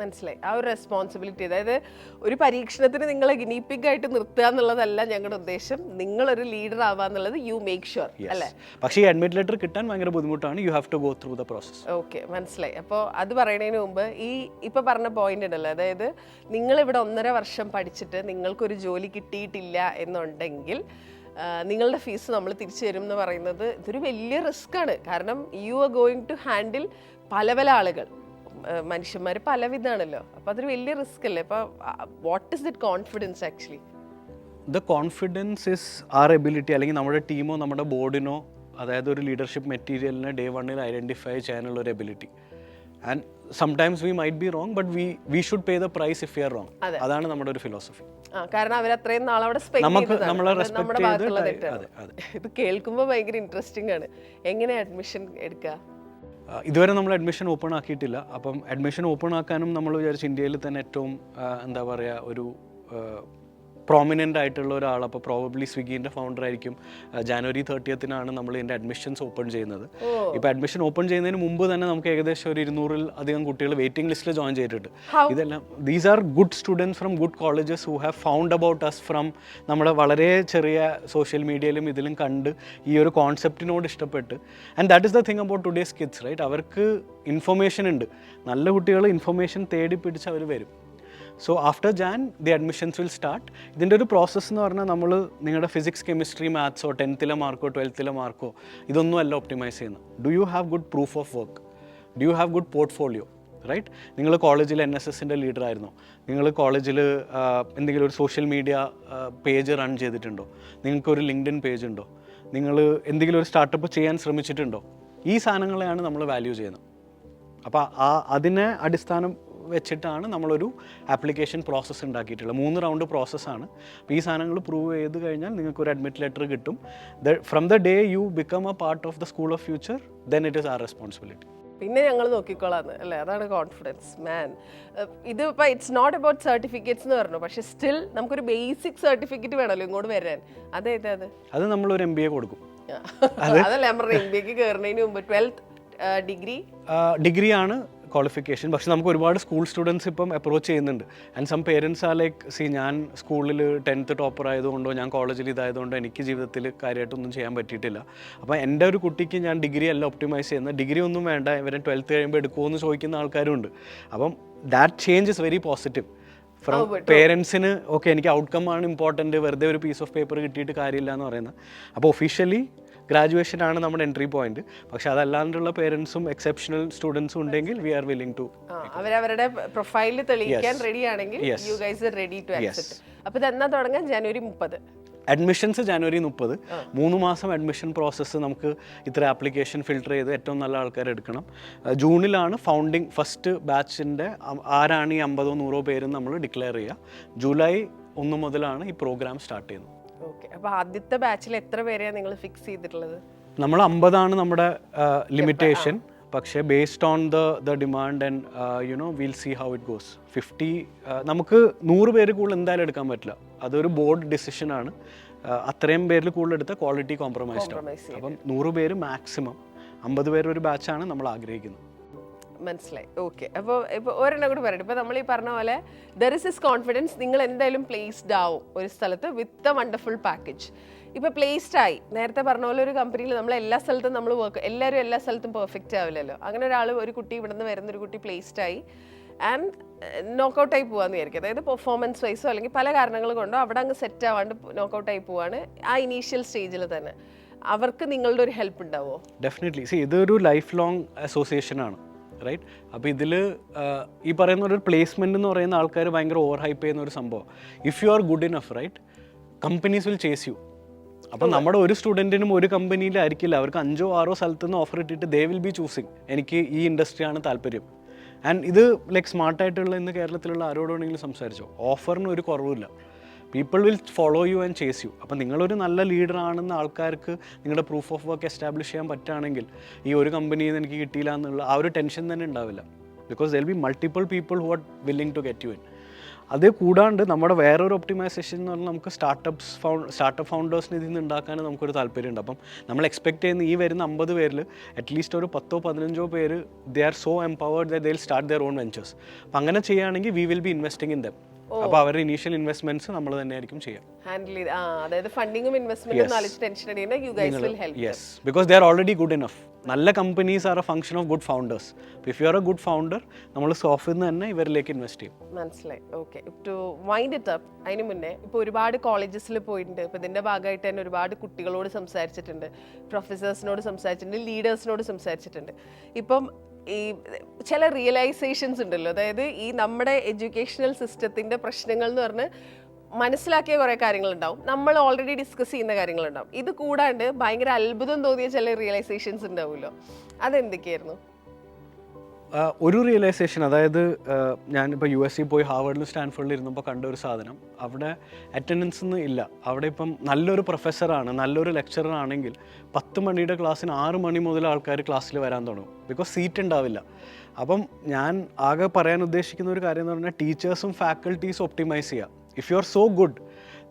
Speaker 2: മനസ്സിലായി. ആ ഒരു റെസ്പോൺസിബിലിറ്റി അതായത് ഒരു പരീക്ഷണത്തിന് നിങ്ങളെ ഗിനിപ്പിക് ആയിട്ട് നിർത്തുക എന്നുള്ളതല്ല ഞങ്ങളുടെ ഉദ്ദേശം. നിങ്ങളൊരു ലീഡർ ആവുക എന്നുള്ളത് യു മേക്ക് ഷുവർ അല്ലേ?
Speaker 1: പക്ഷേ ഈ അഡ്മിറ്റ് ലെറ്റർ കിട്ടാൻ ഭയങ്കര ബുദ്ധിമുട്ടാണ്. You have to go through the process
Speaker 2: okay മനസ്സിലായി. അപ്പോൾ അത് പറയുന്നതിന് മുമ്പ് ഈ ഇപ്പൊ പറഞ്ഞ പോയിന്റ് ഉണ്ടല്ലോ. അതായത് നിങ്ങൾ ഇവിടെ ഒന്നര വർഷം പഠിച്ചിട്ട് നിങ്ങൾക്കൊരു ജോലി കിട്ടിയിട്ടില്ല എന്നുണ്ടെങ്കിൽ നിങ്ങളുടെ ഫീസ് നമ്മൾ തിരിച്ചു തരും എന്ന് പറയുന്നത് ഇതൊരു വലിയ റിസ്ക് ആണ്. കാരണം you are going to handle പല പല ആളുകൾ. മനുഷ്യന്മാർ പലവിധാണല്ലോ അപ്പോൾ അതൊരു വലിയ റിസ്ക് അല്ലേ? അപ്പോൾ what is that confidence actually
Speaker 1: the confidence is our ability അല്ലെങ്കിൽ നമ്മുടെ ടീമോ നമ്മുടെ ബോർഡിനോ അതായത് ഒരു ലീഡർഷിപ്പ് മെറ്റീരിയലിനെ ഡേ വണ്ണിൽ ഐഡന്റിഫൈ ചെയ്യാനുള്ള ഒരു ability and sometimes we might be wrong but we we should pay the price if you are wrong
Speaker 2: അതെ.
Speaker 1: അതാണ് നമ്മുടെ ഒരു ഫിലോസഫി
Speaker 2: കാരണം അവർ അത്രയും നാളവിടെ അവിടെ
Speaker 1: നമുക്ക് നമ്മളെ ചെയ്ത്.
Speaker 2: ഇത് കേൾക്കുമ്പോൾ ഭയങ്കര ഇൻട്രസ്റ്റിംഗ് ആണ്. എങ്ങനെ അഡ്മിഷൻ എടുക്കുക
Speaker 1: ഇതുവരെ നമ്മൾ അഡ്മിഷൻ ഓപ്പൺ ആക്കിയിട്ടില്ല. അപ്പം അഡ്മിഷൻ ഓപ്പൺ ആക്കാനും നമ്മൾ വിചാരിച്ചു ഇന്ത്യയിൽ തന്നെ ഏറ്റവും എന്താ പറയുക ഒരു പ്രോമിനന്റ് ആയിട്ടുള്ള ഒരാൾ അപ്പോൾ പ്രോബബ്ലി സ്വിഗ്ഗിന്റെ ഫൗണ്ടർ ആയിരിക്കും. ജാനുവരി തേർട്ടിയത്തിനാണ് നമ്മൾ ഇതിന്റെ അഡ്മിഷൻസ് ഓപ്പൺ ചെയ്യുന്നത്. ഇപ്പോൾ അഡ്മിഷൻ ഓപ്പൺ ചെയ്യുന്നതിന് മുമ്പ് തന്നെ നമുക്ക് ഏകദേശം ഒരു ഇരുന്നൂറിൽ അധികം കുട്ടികൾ വെയിറ്റിംഗ് ലിസ്റ്റിൽ ജോയിൻ ചെയ്തിട്ടുണ്ട്. ഇതെല്ലാം these are good students from good colleges who have found about us from നമ്മുടെ വളരെ ചെറിയ സോഷ്യൽ മീഡിയയിലും ഇതിലും കണ്ട് ഈ ഒരു കോൺസെപ്റ്റിനോട് ഇഷ്ടപ്പെട്ട്. And that is the thing about today's kids right അവർക്ക് ഇൻഫർമേഷൻ ഉണ്ട്. നല്ല കുട്ടികൾ ഇൻഫർമേഷൻ തേടി പിടിച്ച് അവർ വരും. So after Jan the admissions will start ഇതിന്റെ ഒരു പ്രോസസ്സ് എന്ന് പറഞ്ഞാൽ നമ്മൾ നിങ്ങളുടെ ഫിസിക്സ് കെമിസ്ട്രി മാത്സോ ടെൻത്തിലെ മാർക്കോ ട്വൽത്തിലെ മാർക്കോ ഇതൊന്നും അല്ല ഒപ്റ്റിമൈസ് ചെയ്യുന്നത് do you have good proof of work do you have good portfolio right നിങ്ങൾ കോളേജിൽ എൻ എസ് എസിന്റെ ലീഡർ ആയിരുന്നോ. നിങ്ങൾ കോളേജിൽ എന്തെങ്കിലും ഒരു സോഷ്യൽ മീഡിയ പേജ് റൺ ചെയ്തിട്ടുണ്ടോ? നിങ്ങൾക്കൊരു ലിങ്ക്ഡിൻ പേജ് ഉണ്ടോ? നിങ്ങൾ എന്തെങ്കിലും ഒരു സ്റ്റാർട്ടപ്പ് ചെയ്യാൻ ശ്രമിച്ചിട്ടുണ്ടോ? ഈ സാധനങ്ങളെയാണ് നമ്മൾ വാല്യൂ ചെയ്യുന്നത് അപ്പോൾ ആ അതിനെ അടിസ്ഥാനം വെച്ചിട്ടാണ് നമ്മളൊരു ആപ്ലിക്കേഷൻ പ്രോസസ്സ് ഉണ്ടാക്കിയിട്ടുള്ളത്. മൂന്ന് റൗണ്ട് പ്രോസസ്സാണ് അപ്പോൾ ഈ സാധനങ്ങൾ പ്രൂവ് ചെയ്ത് കഴിഞ്ഞാൽ നിങ്ങൾക്ക് ഒരു അഡ്മിറ്റ് ലെറ്റർ കിട്ടും. The from the day you become a part of the school of future then it is our responsibility
Speaker 2: പിന്നെ ഞങ്ങൾ നോക്കിക്കോളാന്ന് അല്ലേ? അതാണ് കോൺഫിഡൻസ് മാൻ ഇത് ഇപ്പം ഇറ്റ്സ് നോട്ട് അബൌട്ട് സർട്ടിഫിക്കറ്റ്സ് എന്ന് പറഞ്ഞു പക്ഷേ സ്റ്റിൽ നമുക്കൊരു ബേസിക് സർട്ടിഫിക്കറ്റ് വേണമല്ലോ ഇങ്ങോട്ട് വരാൻ. അതേതാ അത്?
Speaker 1: അത് നമ്മളൊരു എം ബി എ കൊടുക്കും.
Speaker 2: അതല്ല ഞാൻ പറഞ്ഞ എം ബി എക്ക് കയറുന്നതിന് മുമ്പ് ട്വൽത്ത് ഡിഗ്രി?
Speaker 1: ഡിഗ്രിയാണ് ക്വാളിഫിക്കേഷൻ പക്ഷെ നമുക്ക് ഒരുപാട് സ്കൂൾ സ്റ്റുഡൻസ് ഇപ്പം അപ്രോച്ച് ചെയ്യുന്നുണ്ട്. ആൻഡ് സം പേരൻസ് ആ ലൈക്ക് സി ഞാൻ സ്കൂളിൽ ടെൻത്ത് ടോപ്പർ ആയതുകൊണ്ടോ ഞാൻ കോളേജിൽ ഇതായതുകൊണ്ടോ എനിക്ക് ജീവിതത്തിൽ കാര്യമായിട്ടൊന്നും ചെയ്യാൻ പറ്റിയിട്ടില്ല. അപ്പോൾ എന്റെ ഒരു കുട്ടിക്ക് ഞാൻ ഡിഗ്രി അല്ല ഒപ്റ്റിമൈസ് ചെയ്യുന്ന ഡിഗ്രി ഒന്നും വേണ്ട ഇവരെ ട്വൽത്ത് കഴിയുമ്പോൾ എടുക്കുമോ എന്ന് ചോദിക്കുന്ന ആൾക്കാരുണ്ട്. അപ്പം that change is very positive from പേരൻസിന് okay എനിക്ക് ഔട്ട്കം ആണ് ഇമ്പോർട്ടന്റ് വെറുതെ ഒരു പീസ് ഓഫ് പേപ്പർ കിട്ടിയിട്ട് കാര്യമില്ല എന്ന് പറയുന്നത്. അപ്പോൾ ഒഫീഷ്യലി ഗ്രാജുവേഷൻ ആണ് നമ്മുടെ എൻട്രി പോയിന്റ് പക്ഷെ അതല്ലാണ്ടുള്ള പേരൻസും എക്സെപ്ഷണൽ സ്റ്റുഡൻസും ഉണ്ടെങ്കിൽ വി ആർ വില്ലിംഗ് ടു
Speaker 2: അവരവരുടെ പ്രൊഫൈലിൽ തെളിയിക്കാൻ റെഡി ആണെങ്കിൽ you guys ready to accept അപ്പോൾ ഇത് എന്നാ തുടങ്ങാൻ ജനുവരി മുപ്പത്.
Speaker 1: അഡ്മിഷൻസ് ജനുവരി മുപ്പത്. മൂന്ന് മാസം അഡ്മിഷൻ പ്രോസസ്സ് നമുക്ക് ഇത്ര ആപ്ലിക്കേഷൻ ഫിൽട്ടർ ചെയ്ത് ഏറ്റവും നല്ല ആൾക്കാർ എടുക്കണം. ജൂണിലാണ് ഫൗണ്ടിങ് ഫസ്റ്റ് ബാച്ചിന്റെ ആരാണ് ഈ അമ്പതോ നൂറോ പേരും നമ്മൾ ഡിക്ലെയർ ചെയ്യുക. ജൂലൈ ഒന്ന് മുതലാണ് ഈ പ്രോഗ്രാം സ്റ്റാർട്ട് ചെയ്യുന്നത്.
Speaker 2: ഓക്കെ അപ്പോൾ ആദ്യത്തെ ബാച്ചിൽ എത്ര പേരെയാണ് നിങ്ങൾ ഫിക്സ് ചെയ്തിട്ടുള്ളത്?
Speaker 1: നമ്മൾ അമ്പതാണ് നമ്മുടെ ലിമിറ്റേഷൻ പക്ഷേ based on the the demand and you know will see how it goes fifty നമുക്ക് നൂറ് പേര് കൂടുതൽ എന്തായാലും എടുക്കാൻ പറ്റില്ല. അതൊരു ബോർഡ് ഡിസിഷനാണ് അത്രയും പേരിൽ കൂടുതൽ എടുത്ത ക്വാളിറ്റി കോംപ്രമൈസ്ഡ്
Speaker 2: ആണ്.
Speaker 1: അപ്പം നൂറ് പേര് മാക്സിമം അമ്പത് പേര് ഒരു ബാച്ചാണ് നമ്മൾ ആഗ്രഹിക്കുന്നത്.
Speaker 2: മനസ്സിലായി. ഓക്കെ അപ്പോൾ ഇപ്പോൾ ഒരെണ്ണം കൂടി പറയട്ടെ. ഇപ്പോൾ നമ്മൾ ഈ പറഞ്ഞ പോലെ ദർ ഇസ് ഇസ് കോൺഫിഡൻസ് നിങ്ങൾ എന്തായാലും പ്ലേസ്ഡ് ആവും ഒരു സ്ഥലത്ത് വിത്ത് എ വണ്ടർഫുൾ പാക്കേജ് ഇപ്പോൾ പ്ലേസ്ഡ് ആയി. നേരത്തെ പറഞ്ഞ പോലെ ഒരു കമ്പനിയിൽ നമ്മൾ എല്ലാ സ്ഥലത്തും നമ്മൾ വർക്ക് എല്ലാവരും എല്ലാ സ്ഥലത്തും പെർഫെക്റ്റ് ആവില്ലല്ലോ. അങ്ങനെ ഒരാൾ ഒരു കുട്ടി ഇവിടെ വരുന്ന ഒരു കുട്ടി പ്ലേസ്ഡ് ആയി. ആൻഡ് നോക്കൗട്ട് ആയി പോവാന്ന് വിചാരിക്കും അതായത് പെർഫോമൻസ് വൈസോ അല്ലെങ്കിൽ പല കാരണങ്ങൾ കൊണ്ടോ അവിടെ അങ്ങ് സെറ്റ് ആവാണ്ട് നോക്കൗട്ട് ആയി പോവാണ് ആ ഇനീഷ്യൽ സ്റ്റേജിൽ തന്നെ. അവർക്ക് നിങ്ങളുടെ ഒരു ഹെൽപ്പ് ഉണ്ടാവോ?
Speaker 1: ഡെഫിനറ്റ്ലി ഇതൊരു ലൈഫ് ലോങ് അസോസിയേഷൻ ആണ്. റൈറ്റ് അപ്പോൾ ഇതിൽ ഈ പറയുന്ന ഒരു പ്ലേസ്മെന്റ് എന്ന് പറയുന്ന ആൾക്കാർ ഭയങ്കര ഓവർ ഹൈപ്പ് ചെയ്യുന്ന ഒരു സംഭവം. If you are good enough right companies will chase you അപ്പം നമ്മുടെ ഒരു സ്റ്റുഡന്റിനും ഒരു കമ്പനിയിലായിരിക്കില്ല അവർക്ക് അഞ്ചോ ആറോ സ്ഥലത്ത് നിന്ന് ഓഫർ ഇട്ടിട്ട് ദേ വിൽ ബി ചൂസിങ് എനിക്ക് ഈ ഇൻഡസ്ട്രിയാണ് താല്പര്യം. ആൻഡ് ഇത് ലൈക്ക് സ്മാർട്ടായിട്ടുള്ള ഇന്ന് കേരളത്തിലുള്ള ആരോടാണെങ്കിലും സംസാരിച്ചോ? ഓഫറിന് ഒരു കുറവില്ല people will follow you and chase you അപ്പം നിങ്ങളൊരു നല്ല ലീഡർ ആണെന്ന് ആൾക്കാർക്ക് നിങ്ങളുടെ പ്രൂഫ് ഓഫ് വർക്ക് എസ്റ്റാബ്ലിഷ് ചെയ്യാൻ പറ്റുകയാണെങ്കിൽ ഈ ഒരു കമ്പനിയിൽ നിന്ന് എനിക്ക് കിട്ടിയില്ല എന്നുള്ള ആ ഒരു ടെൻഷൻ തന്നെ ഉണ്ടാവില്ല. Because they'll be multiple people who are willing to get you in അത് കൂടാണ്ട് നമ്മുടെ വേറൊരു ഒപ്റ്റിമൈസേഷൻ എന്ന് പറഞ്ഞാൽ നമുക്ക് സ്റ്റാർട്ടപ്പ്സ് ഫൗണ്ട് സ്റ്റാർട്ടപ്പ് ഫൗണ്ടേഴ്സിന് ഇതിൽ നിന്ന് ഉണ്ടാക്കാൻ നമുക്കൊരു താല്പര്യമുണ്ട്. അപ്പം നമ്മൾ എക്സ്പെക്ട് ചെയ്യുന്ന ഈ വരുന്ന അമ്പത് പേരിൽ അറ്റ്ലീസ്റ്റ് ഒരു പത്തോ പതിനഞ്ചോ പേര് they are so empowered they will start their own ventures അപ്പം അങ്ങനെ ചെയ്യുകയാണെങ്കിൽ we will be investing in them അപ്പോൾ അവരുടെ ഇനീഷ്യൽ ഇൻവെസ്റ്റ്മെന്റ്സ് നമ്മൾ തന്നെ ആയിരിക്കും ചെയ്യാം.
Speaker 2: ഹാൻഡിൽ ചെയ്ത് ആ അതായത് ഫണ്ടിങ്ങും ഇൻവെസ്റ്റ്മെന്റും നാലിച്ച് tension you guys will help
Speaker 1: yes because they are already good enough നല്ല companies are a function of good founders if you are a good founder നമ്മൾ സോഫിൽ നിന്ന് തന്നെ ഇവരിലേക്ക് ഇൻവെസ്റ്റ് ചെയ്യും.
Speaker 2: മനസ്സിലായി. Okay to wind it up അതിന് മുന്നേ ഇപ്പോൾ ഒരുപാട് കോളേജസിൽ പോയിട്ടുണ്ട്. ഇപ്പോൾ ഇതിന്റെ ഭാഗമായിട്ട് തന്നെ ഒരുപാട് കുട്ടികളോട് സംസാരിച്ചിട്ടുണ്ട്. പ്രൊഫസേഴ്സിനോട് സംസാരിച്ചിട്ടുണ്ട് ലീഡേഴ്സിനോട് സംസാരിച്ചിട്ടുണ്ട്. ഇപ്പം ഈ ചില റിയലൈസേഷൻസ് ഉണ്ടല്ലോ. അതായത് ഈ നമ്മുടെ എഡ്യൂക്കേഷണൽ സിസ്റ്റത്തിന്റെ പ്രശ്നങ്ങൾ എന്ന് പറഞ്ഞ് മനസ്സിലാക്കിയ കുറേ കാര്യങ്ങളുണ്ടാവും. നമ്മൾ ഓൾറെഡി ഡിസ്കസ് ചെയ്യുന്ന കാര്യങ്ങളുണ്ടാവും. ഇത് കൂടാണ്ട് ഭയങ്കര അത്ഭുതം തോന്നിയ ചില റിയലൈസേഷൻസ് ഉണ്ടാവുമല്ലോ. അതെന്തൊക്കെയായിരുന്നു?
Speaker 1: ഒരു റിയലൈസേഷൻ അതായത് ഞാനിപ്പോൾ യു എസ് സി പോയി ഹാർവേഡിലും സ്റ്റാൻഫോർഡിലും ഇരുന്നപ്പോൾ കണ്ട ഒരു സാധനം. അവിടെ അറ്റൻഡൻസ് ഒന്നും ഇല്ല. അവിടെ ഇപ്പം നല്ലൊരു പ്രൊഫസറാണ് നല്ലൊരു ലെക്ചറർ ആണെങ്കിൽ പത്ത് മണിയുടെ ക്ലാസ്സിന് ആറ് മണി മുതൽ ആൾക്കാർ ക്ലാസ്സിൽ വരാൻ തുടങ്ങും. ബിക്കോസ് സീറ്റ് ഉണ്ടാവില്ല. അപ്പം ഞാൻ ആകെ പറയാൻ ഉദ്ദേശിക്കുന്ന ഒരു കാര്യം എന്ന് പറഞ്ഞാൽ ടീച്ചേഴ്സും ഫാക്കൽറ്റീസും ഒപ്റ്റിമൈസ് ചെയ്യുക if you are so good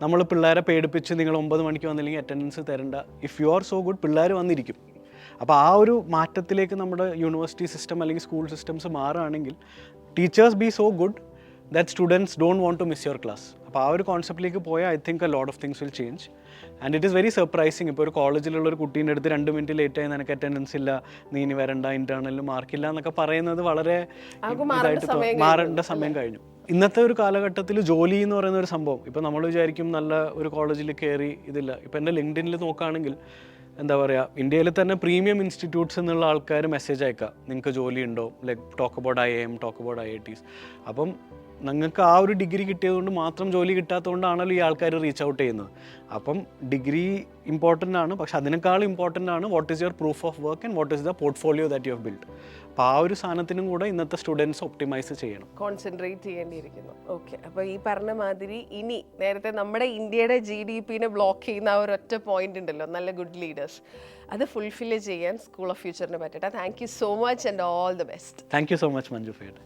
Speaker 1: നമ്മൾ പിള്ളേരെ പേടിപ്പിച്ച് നിങ്ങൾ ഒമ്പത് മണിക്ക് വന്നില്ലെങ്കിൽ അറ്റൻഡൻസ് തരണ്ട. If you are so good പിള്ളേർ വന്നിരിക്കും. അപ്പോൾ ആ ഒരു മാറ്റത്തിലേക്ക് നമ്മുടെ യൂണിവേഴ്സിറ്റി സിസ്റ്റം അല്ലെങ്കിൽ സ്കൂൾ സിസ്റ്റംസ് മാറുകയാണെങ്കിൽ teachers be so good that students don't want to miss your class അപ്പോൾ ആ ഒരു കോൺസെപ്റ്റിലേക്ക് പോയാൽ I think a lot of things will change and it is very surprising ഇപ്പോൾ ഒരു കോളേജിലുള്ള ഒരു കുട്ടീന്റെ അടുത്ത് രണ്ട് മിനിറ്റ് ലേറ്റ് ആയി നിനക്ക് അറ്റൻഡൻസ് ഇല്ല. നീ ഇനി വരണ്ട ഇന്റേർണലിൽ മാർക്കില്ല എന്നൊക്കെ പറയുന്നത് വളരെ ഇതായിട്ട്
Speaker 2: സമയം
Speaker 1: മാറേണ്ട സമയം കഴിഞ്ഞു. ഇന്നത്തെ ഒരു കാലഘട്ടത്തിൽ ജോലി എന്ന് പറയുന്ന ഒരു സംഭവം. ഇപ്പോൾ നമ്മൾ വിചാരിക്കും നല്ല ഒരു കോളേജിൽ കയറി ഇതില്ല. ഇപ്പോൾ എന്റെ ലിങ്ക്ഡിനിൽ നോക്കുകയാണെങ്കിൽ എന്താ പറയുക ഇന്ത്യയിൽ തന്നെ പ്രീമിയം ഇൻസ്റ്റിറ്റ്യൂട്ട്സ് എന്നുള്ള ആൾക്കാർ മെസ്സേജ് അയക്കാം. നിങ്ങൾക്ക് ജോലി ഉണ്ടോ like talk about I M talk about I I Ts അപ്പം നിങ്ങൾക്ക് ആ ഒരു ഡിഗ്രി കിട്ടിയതുകൊണ്ട് മാത്രം ജോലി കിട്ടാത്തതുകൊണ്ടാണല്ലോ ഈ ആൾക്കാർ റീച്ച് ഔട്ട് ചെയ്യുന്നത്. അപ്പം ഡിഗ്രി ഇമ്പോർട്ടന്റ് ആണ് പക്ഷെ അതിനേക്കാൾ ഇമ്പോർട്ടന്റ് ആണ് what is your proof of work and what is the portfolio that you have build അപ്പോൾ ആ ഒരു സാധനത്തിനും കൂടെ ഇന്നത്തെ സ്റ്റുഡൻസ് ഒപ്റ്റിമൈസ് ചെയ്യണം.
Speaker 2: കോൺസെൻട്രേറ്റ് ചെയ്യേണ്ടിയിരിക്കുന്നു. ഓക്കെ അപ്പോൾ ഈ പറഞ്ഞ മാതിരി ഇനി നേരത്തെ നമ്മുടെ ഇന്ത്യയുടെ ജി ഡി പിന്നെ ബ്ലോക്ക് ചെയ്യുന്ന ആ ഒരു ഒറ്റ പോയിന്റ് ഉണ്ടല്ലോ നല്ല ഗുഡ് ലീഡേഴ്സ് അത് ഫുൾഫിൽ ചെയ്യാൻ സ്കൂൾ ഓഫ് ഫ്യൂച്ചറിന് പറ്റട്ടെ. Thank you so much and all the best
Speaker 1: thank you so much Manju fade